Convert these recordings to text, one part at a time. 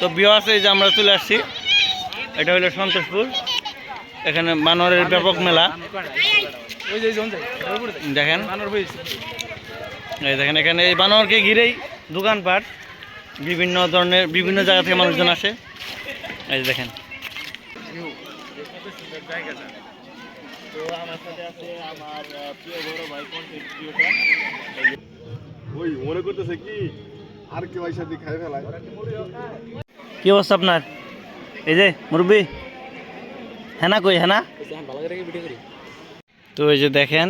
তো বিহার এই যে আমরা চলে আসছি, এটা হলো সন্তোষপুর, এখানে বানরের ব্যাপক মেলা। দেখেন, এই দেখেন, এখানে এই বানরকে ঘিরেই দোকানপাট, বিভিন্ন ধরনের, বিভিন্ন জায়গা থেকে মানুষজন আসে। এই দেখেন। তো আমার সাথে আছে আমার প্রিয় বড় ভাই কন্টেন্ট ক্রিয়েটর ওই মনে করতেছে কি? আর কেউ আইসা দিয়ে খাই ফেলায়। কি অবস্থা আপনার? এই যে মুরব্বী। হেনা কই হেনা? ভালো করে ভিডিও করি তো এই যে দেখেন।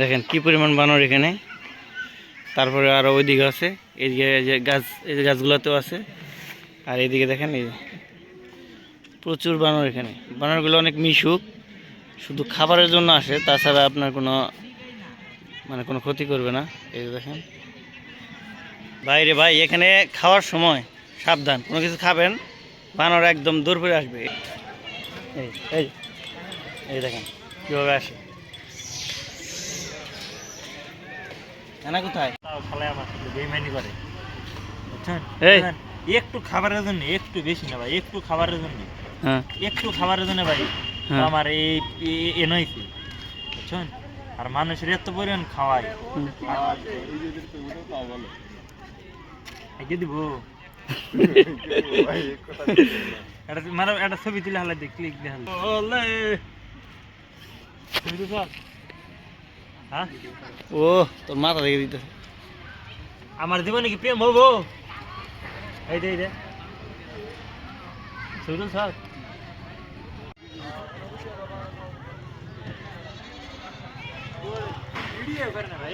দেখেন কি পরিমাণ বানর এখানে। তারপরে আরও ওইদিকে আছে। এইদিকে এই যে গাছ এই যে গাছগুলোতেও আছে। আর এইদিকে দেখেন এই যে। প্রচুর বানর এখানে। বানরগুলো অনেক মিশুক শুধু খাবারের জন্য আসে তাছাড়া আপনার কোনো মানে কোনো ক্ষতি করবে না। এই দেখেন। বাইরে ভাই এখানে খাওয়ার সময় সাবধান কোনো কিছু খাবেন বানর একদম দূর করে আসবে। এই এই এই দেখেন কীভাবে আসে। এনা কোথায়? করে। এই। একটু খাবারের জন্য একটু বেশি না ভাই একটু খাবারের জন্য। একটু খাবারের জন্য ভাই তো হ্যাঁ। আমার এই এ- এ নইছে বুঝছেন? আর মানুষের এত পরিমাণ খাওয়াই। দিব। মানে একটা ছবি তুলে হালাই দেখ ক্লিক তুলছ? হ্যাঁ? ও তোর মাথা দেখে দিতে আমার জীবনে কি প্রেম হব? এই দে ছবি তুলছ ভিডিও করে না ভাই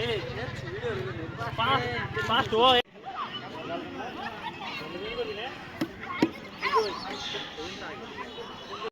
পাঁচ পাঁচ